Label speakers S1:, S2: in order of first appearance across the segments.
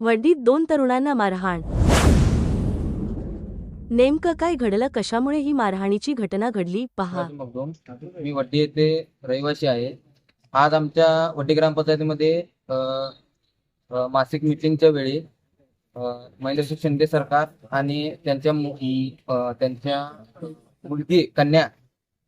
S1: वडीत दोन तरुणांना मारहाण. नेमकं काय घडलं? कशामुळे ही मारहाणीची घटना घडली? पहा.
S2: मी वड्डी येथे रहिवासी आहे. आज आमच्या वड्डी ग्रामपंचायतीमध्ये अ, अ, मासिक मिटिंगच्या वेळी अ, महेंद्रसिंह शिंदे सरकार आणि त्यांच्या मु- अ, त्यांच्या मुलगी कन्या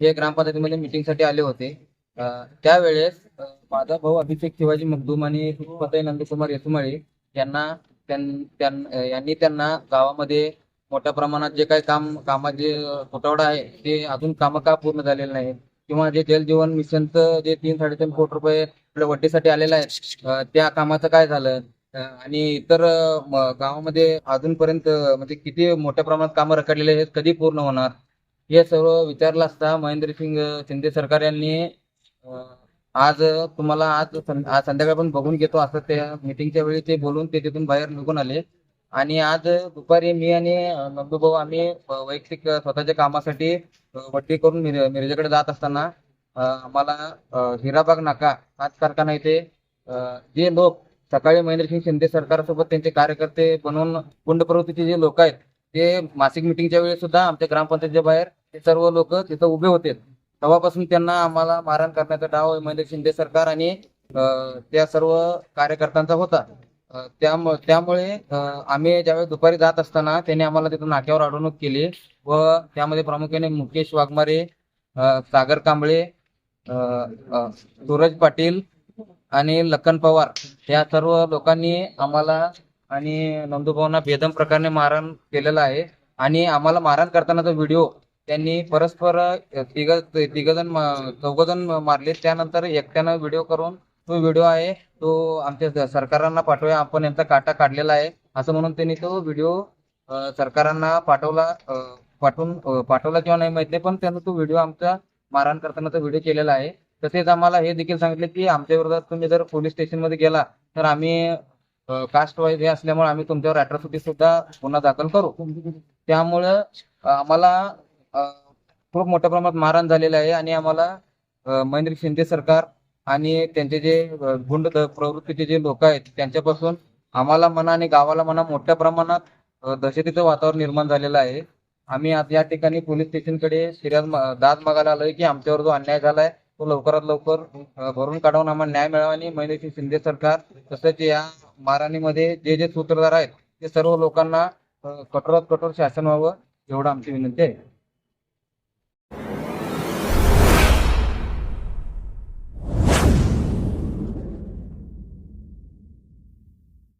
S2: हे ग्रामपंचायतीमध्ये मिटिंगसाठी आले होते. अ, त्यावेळेस अ, माझा भाऊ अभिषेक शिवाजी मगदूम आणि पतय नंदकुमार येसुमाळे यांना यांनी त्यांना गावामध्ये मोठ्या प्रमाणात जे काही काम कामाचे तुटवडा आहे ते अजून कामं का पूर्ण झालेले नाहीत? किंवा जे जल जीवन मिशनचं जे तीन साडेतीन कोटी रुपये आपल्या वड्डीसाठी आलेलं आहे त्या कामाचं काय झालं? आणि इतर गावामध्ये अजूनपर्यंत म्हणजे किती मोठ्या प्रमाणात कामं रखडलेले आहेत कधी पूर्ण होणार? हे सर्व विचारलं असता महेंद्रसिंग शिंदे सरकार यांनी आज तुम्हाला आज आज संध्याकाळ पण बघून घेतो असं त्या मिटिंगच्या वेळी ते बोलून ते तिथून बाहेर निघून आले. आणि आज दुपारी मी आणि नंदू नंदूभाऊ आम्ही वैयक्तिक स्वतःच्या कामासाठी वट्टी वड्डी करून मिरजेकडे जात असताना आम्हाला हिराबाग नाका आज कारखाना इथे जे लोक सकाळी महेंद्रसिंग शिंदे सरकारसोबत त्यांचे कार्यकर्ते बनवून कुंड प्रवृत्तीचे जे लोक आहेत ते मासिक मिटिंगच्या वेळी सुद्धा आमच्या ग्रामपंचायतीच्या बाहेर ते सर्व लोक तिथं उभे होते. तेव्हापासून त्यांना आम्हाला मारहाण करण्याचा डाव महेंद्र शिंदे सरकार आणि त्या सर्व कार्यकर्त्यांचा होता. त्यामुळे आम्ही ज्यावेळेस दुपारी जात असताना त्यांनी आम्हाला तिथून नाक्यावर अडवणूक केली व त्यामध्ये प्रामुख्याने मुकेश वाघमारे सागर कांबळे सूरज पाटील आणि लखन पवार या सर्व लोकांनी आम्हाला आणि नंदूभाऊंना बेदम प्रकारे मारहाण केलेलं आहे. आणि आम्हाला मारहाण करतानाचा व्हिडिओ त्यांनी परस्पर तिघ तिघजण चौघजण मारले. त्यानंतर एकट्यानं व्हिडिओ करून तो व्हिडिओ आहे तो आमच्या सरकारांना पाठवूया. आपण यांचा काटा काढलेला आहे. असं म्हणून त्यांनी तो व्हिडिओ सरकारांना पाठवला पाठवून पाठवला किंवा नाही माहीत नाही पण त्यांना तो व्हिडिओ आमचा मारहाण करतानाचा व्हिडिओ केलेला आहे. तसेच आम्हाला हे देखील सांगितले की आमच्या विरोधात तुम्ही जर पोलीस स्टेशनमध्ये गेला तर आम्ही कास्ट वाईज हे असल्यामुळे आम्ही तुमच्यावर अॅट्रॉसिटी सुद्धा गुन्हा दाखल करू. त्यामुळं आम्हाला खूप मोठ्या प्रमाणात मारहाण झालेलं आहे आणि आम्हाला महेंद्र शिंदे सरकार आणि त्यांचे जे गुंड प्रवृत्तीचे जे लोक आहेत त्यांच्यापासून आम्हाला म्हणा आणि गावाला म्हणा मोठ्या प्रमाणात दहशतीचं वातावरण निर्माण झालेलं आहे. आम्ही आज या ठिकाणी पोलीस स्टेशनकडे फिर्याद दाद मागायला आलोय की आमच्यावर जो अन्याय झालाय तो लवकरात लवकर भरून काढून आम्हाला न्याय मिळावा आणि महेंद्रसिंग शिंदे सरकार तसंच या मारहाणीमध्ये जे जे सूत्रधार आहेत ते सर्व लोकांना कठोरात कठोर शासन व्हावं एवढं आमची विनंती आहे.